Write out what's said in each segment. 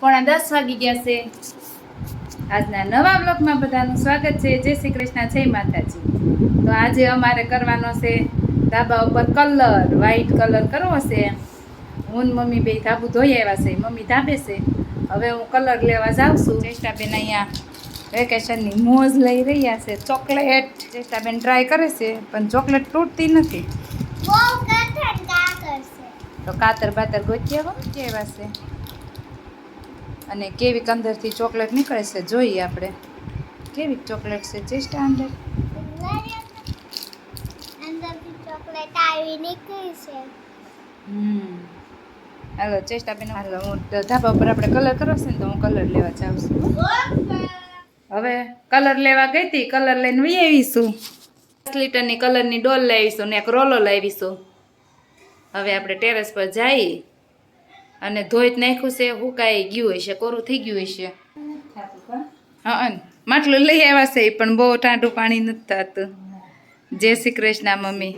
પોણા દસ વાગી ગયા છે. આજના નવા બ્લોગમાં બધાનું સ્વાગત છે. જય શ્રી કૃષ્ણ જય માતાજી. તો આજે અમારે કરવાનો છે ધાબા ઉપર કલર વ્હાઈટ કલર કરવો છે. હું મમ્મી બે ધાબુ ધોઈ આવ્યા છે. મમ્મી ધાબે છે. હવે હું કલર લેવા જાઉં છું. ચેષ્ટાબેન અહીંયા વેકેશનની મોજ લઈ રહ્યા છે. ચોકલેટ ચેષ્ટાબેન ટ્રાય કરે છે પણ ચોકલેટ તૂટતી નથી. તો કાતર બાતર ગોચ્યા કેવા છે. અને કેવી અંદરથી ચોકલેટ નીકળે છે જોઈએ આપણે. કેવી ચોકલેટ છે ચેસ્ટા અંદર ચોકલેટ આવી નીકળી છે. હમ. હાલો ચેસ્ટા બેન હાલો હું ધાબા ઉપર આપણે કલર કરો છે ને તો હું કલર લેવા જાઉં છું. હવે કલર લેવા ગઈ હતી કલર લઈને વી આવીશું. દસ લીટરની કલરની ડોલ લાવીશું ને એક રોલો લાવીશું. હવે આપણે ટેરેસ પર જઈ અને ધોઈ નાખ્યું છે હુકાઈ ગયું હશે કોરું થઈ ગયું હશે? હા માટલું લઈ આવ્યા છે પણ બહુ ટાઢું પાણી નથી થતું. જય શ્રી કૃષ્ણ મમ્મી.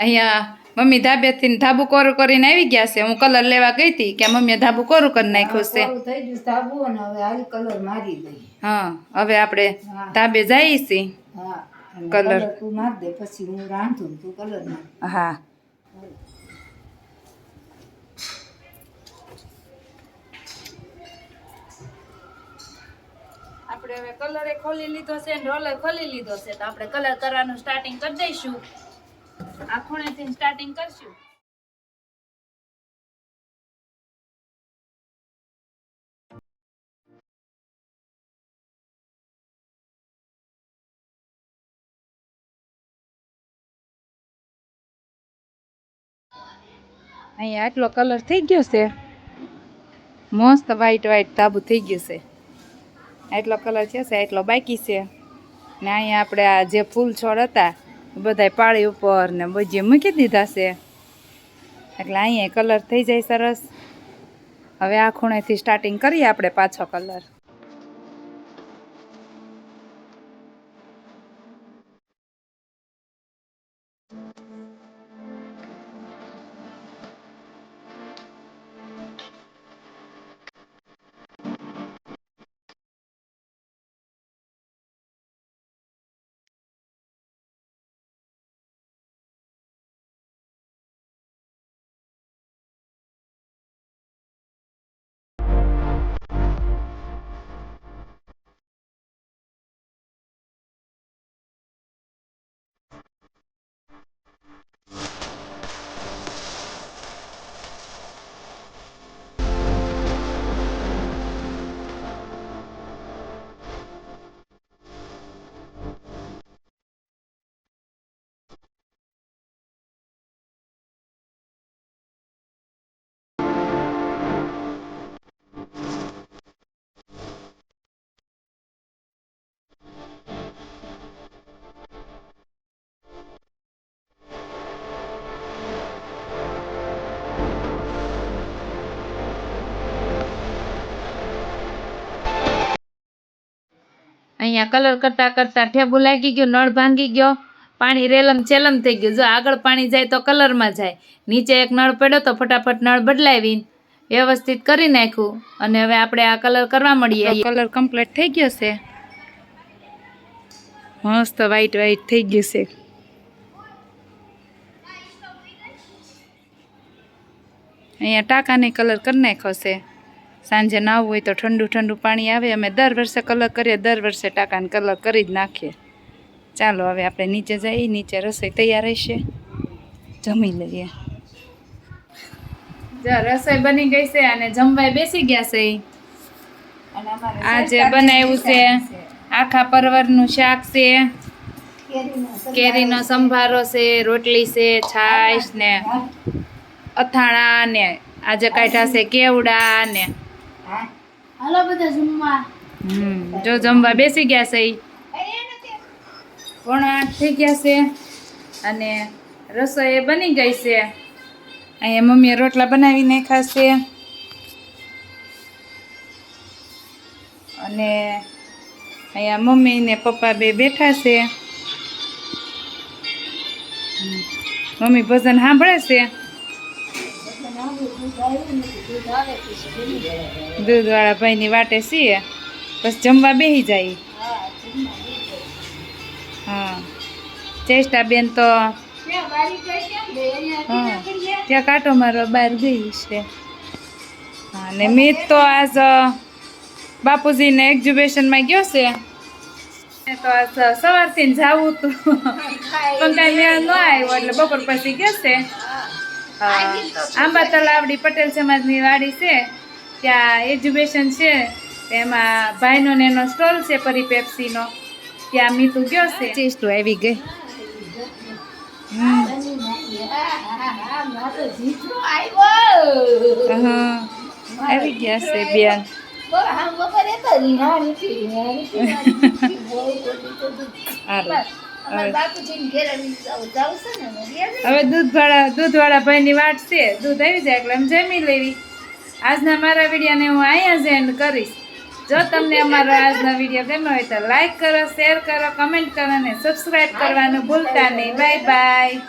અહીંયા મમ્મી ધાબેથી ધાબુ કોરું કરીને આવી ગયા છે. હું કલર લેવા ગઈ હતી કે મમ્મીએ ધાબુ કોરું કરી નાખ્યું છે. હા હવે આપણે ધાબે જઈએ છીએ. કલર. હા તું માર દે પછી હું રાંધું તું કલર નાખ હા આપણે હવે કલર એ ખોલી લીધો છે ને રોલર ખોલી લીધો છે તો આપણે કલર કરવાનું સ્ટાર્ટિંગ કરી દઈશું. આ ખૂણેથી સ્ટાર્ટિંગ કરશું. અહીંયા આટલો કલર થઈ ગયો છે. મસ્ત વ્હાઈટ વ્હાઈટ તાબુ થઈ ગયું છે. આટલો કલર છે એટલો બાકી છે. ને અહીંયા આપણે આ જે ફૂલ છોડ હતા બધાય પાળી ઉપર ને બધી મૂકી દીધા છે. એટલે અહીંયા કલર થઈ જાય સરસ. હવે આ ખૂણેથી સ્ટાર્ટિંગ કરીએ આપણે પાછો કલર. અહીંયા કલર કરતા કરતાં ઠેબુ લાગી ગયો, નળ ભાંગી ગયો, પાણી રેલમ ચેલમ થઈ ગયું. જો આગળ પાણી જાય તો કલરમાં જાય. નીચે એક નળ પડ્યો તો ફટાફટ નળ બદલાવી વ્યવસ્થિત કરી નાખ્યું. અને હવે આપણે આ કલર કરવા મળીએ. કલર કમ્પ્લીટ થઈ ગયો છે. મસ્ત વ્હાઈટ વ્હાઈટ થઈ ગયું છે. અહીંયા ટાંકાને કલર કરી નાખ્યો છે. સાંજે ના હોય તો ઠંડુ ઠંડુ પાણી આવે અમે દર વર્ષે કલર કરીએ દર વર્ષે ટાંકાને કલર કરી જ નાખીએ. ચાલો હવે આપણે નીચે જઈએ નીચે રસોઈ તૈયાર રહેશે જમી લઈએ. રસોઈ બની ગઈ છે અને જમવાય બેસી ગયા છે. આજે બનાવ્યું છે. આખા પરવરનું શાક છે. કેરીનો સંભારો છે રોટલી છે છાશ ને અથાણા ને આજે કાઢ્યા છે કેવડા ને. હાલો બધા જમવા. હમ, જો જમવા બેસી ગયા છે પણ આઠ થઈ ગયા છે અને રસોઈ બની ગઈ છે. અહીંયા મમ્મીએ રોટલા બનાવીને ખાશે અને અહીંયા મમ્મી ને પપ્પા બે બેઠા છે. મમ્મી ભજન સાંભળે છે? દૂધવાળા ભાઈની વાટે છીએ બસ જમવા બેસી જાય. હા. ચેષ્ટા બેન તો ત્યાં બારી ના કાંટો મારવા બહાર ગઈ છે. હા ને મીત તો આજ અ, બાપુજીને એક્ઝિબિશનમાં ગયો છે. તો આજ સવારથી ને જાવું હતું. પણ કાંઈ મેળ ન આવ્યો એટલે બપોર પછી ગયો છે. આંબા તલાવડી પટેલ સમાજની વાડી છે. ત્યાં એજ્યુકેશન છે. તેમાં ભાઈનો ને એનો સ્ટોલ છે પરી પેપ્સીનો. ત્યાં મીતું ગયો છે. ચેસ્ટો આવી ગઈ. આવી ગયા છે બેન બહુ હવે. દૂધવાળા દૂધવાળા ભાઈની વાટ છે. દૂધ આવી જાય એટલે અમે જમી લેવી. આજના મારા વિડીયોને હું અહીંયા જ એન્ડ કરીશ. જો તમને અમારો આજનો વીડિયો ગમ્યો હોય તો લાઈક કરો શેર કરો કમેન્ટ કરો અને સબસ્ક્રાઈબ કરવાનું ભૂલતા નહીં. Bye bye